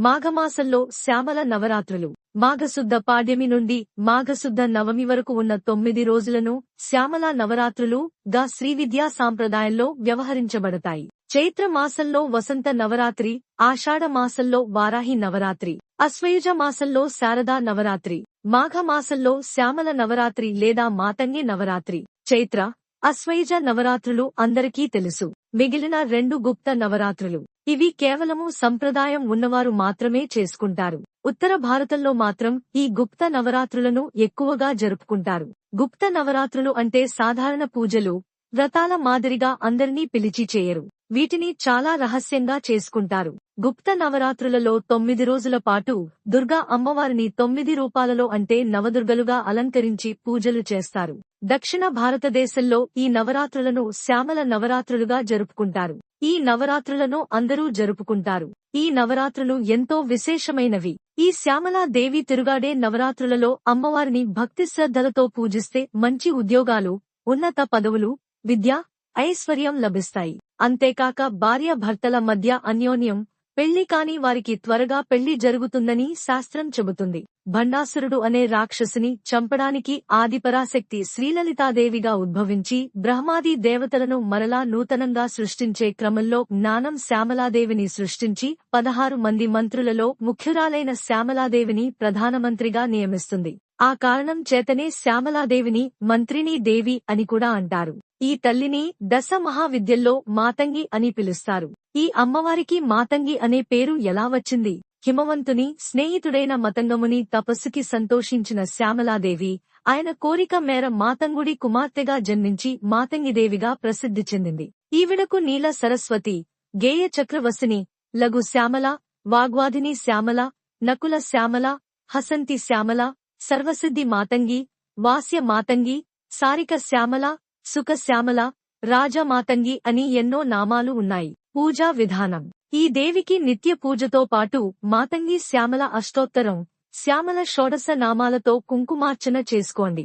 మాఘమాసంలో శ్యామల నవరాత్రులు. మాఘశుద్ధ పాడ్యమి నుండి మాఘశుద్ధ నవమి వరకు ఉన్న తొమ్మిది రోజులను శ్యామల నవరాత్రులు గా శ్రీవిద్యా సాంప్రదాయంలో వ్యవహరించబడతాయి. చైత్ర మాసంలో వసంత నవరాత్రి ఆషాఢ మాసంలో వారాహి నవరాత్రి అశ్వయుజ మాసంలో శారదా నవరాత్రి మాఘ మాసంలో శ్యామల నవరాత్రి లేదా మాతంగి నవరాత్రి. చైత్ర అశ్వయుజ నవరాత్రులు అందరికీ తెలుసు. మిగిలిన రెండు గుప్త నవరాత్రులు. ఇవి కేవలము సంప్రదాయం ఉన్నవారు మాత్రమే చేసుకుంటారు. ఉత్తర భారతంలో మాత్రం ఈ గుప్త నవరాత్రులను ఎక్కువగా జరుపుకుంటారు. గుప్త నవరాత్రులు అంటే సాధారణ పూజలు వ్రతాల మాదిరిగా అందరినీ పిలిచి చేయరు. వీటిని చాలా రహస్యంగా చేసుకుంటారు. గుప్త నవరాత్రులలో తొమ్మిది రోజుల పాటు దుర్గా అమ్మవారిని తొమ్మిది రూపాలలో అంటే నవదుర్గలుగా అలంకరించి పూజలు చేస్తారు. దక్షిణ భారతదేశంలో ఈ నవరాత్రులను శ్యామల నవరాత్రులుగా జరుపుకుంటారు. ఈ నవరాత్రులను అందరూ జరుపుకుంటారు. ఈ నవరాత్రులు ఎంతో విశేషమైనవి. ఈ శ్యామలాదేవి తిరుగాడే నవరాత్రులలో అమ్మవారిని భక్తి శ్రద్ధలతో పూజిస్తే మంచి ఉద్యోగాలు ఉన్నత పదవులు విద్య ఐశ్వర్యం లభిస్తాయి. అంతేకాక భార్య భర్తల మధ్య అన్యోన్యం పెళ్ళి కాని వారికి త్వరగా పెళ్ళి జరుగుతుందని శాస్త్రం చెబుతుంది. భండాసురుడు అనే రాక్షసుని చంపడానికి ఆదిపరాశక్తి శ్రీలలితాదేవిగా ఉద్భవించి బ్రహ్మాది దేవతలను మరలా నూతనంగా సృష్టించే క్రమంలో జ్ఞానం శ్యామలాదేవిని సృష్టించి పదహారు మంది మంత్రులలో ముఖ్యురాలైన శ్యామలాదేవిని ప్రధానమంత్రిగా నియమిస్తుంది. ఆ కారణం చేతనే శ్యామలాదేవిని మంత్రినీ దేవి అని కూడా అంటారు. ఈ తల్లిని దశ మహావిద్యల్లో మాతంగి అని పిలుస్తారు. ఈ అమ్మవారికి మాతంగి అనే పేరు ఎలా వచ్చింది? హిమవంతుని స్నేహితుడైన మతంగముని తపస్సుకి సంతోషించిన శ్యామలాదేవి ఆయన కోరిక మేర మాతంగుడి కుమార్తెగా జన్మించి మాతంగిదేవిగా ప్రసిద్ధి చెందింది. ఈవిడకు నీల సరస్వతి గేయ చక్రవసిని లఘు శ్యామల వాగ్వాదిని శ్యామల నకుల శ్యామల హసంతి శ్యామల సర్వసిద్ధి మాతంగి వాస్య మాతంగి సారిక శ్యామల సుఖ శ్యామల రాజమాతంగి అని ఎన్నో నామాలు ఉన్నాయి. పూజా విధానం. ఈ దేవికి నిత్య పూజతో పాటు మాతంగి శ్యామల అష్టోత్తరం శ్యామల షోడశ నామాలతో కుంకుమార్చన చేసుకోండి.